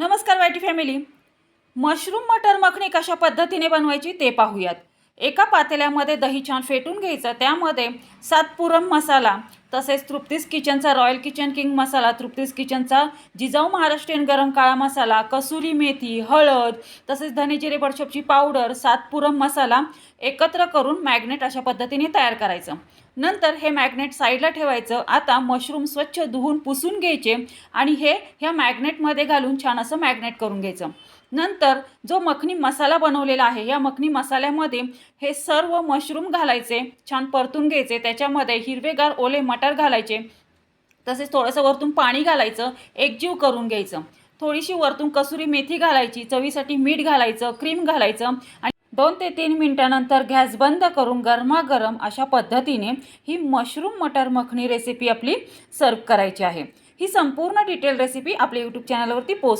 नमस्कार YT family. Mushroom मटर मखणी कशा पद्धतीने बनवायची ते पाहूयात. एका पातेल्यामध्ये दही छान फेटून घ्यायचं त्यामध्ये सातपुरम मसाला तसेच तृप्तीस किचनचा रॉयल किचन किंग मसाला तृप्तीस किचनचा जिजाऊ महाराष्ट्रीयन गरम काळा मसाला कसुरी मेथी हळद तसेच धनेजिरे बडशपची पावडर सातपुरम मसाला एकत्र करून मॅग्नेट अशा पद्धतीने तयार करायचं. नंतर हे मॅग्नेट साईडला ठेवायचं. आता मशरूम स्वच्छ धुवून पुसून घ्यायचे आणि हे ह्या मॅग्नेटमध्ये घालून छान असं मॅग्नेट करून घ्यायचं. नंतर जो मखनी मसाला बनवलेला आहे या मखनी मसाल्यामध्ये हे सर्व मशरूम घालायचे छान परतून घ्यायचे. त्याच्यामध्ये हिरवेगार ओले मट मटार घालायचे. तसेच थोडंसं वरतून पाणी घालायचं एकजीव करून घ्यायचं. थोडीशी वरतून कसुरी मेथी घालायची चवीसाठी मीठ घालायचं क्रीम घालायचं आणि दोन ते तीन मिनटानंतर गॅस बंद करून गरमागरम अशा पद्धतीने ही मशरूम मटर मखणी रेसिपी आपली सर्व करायची आहे. ही संपूर्ण डिटेल रेसिपी आपल्या यूट्यूब चॅनलवरती पोस्ट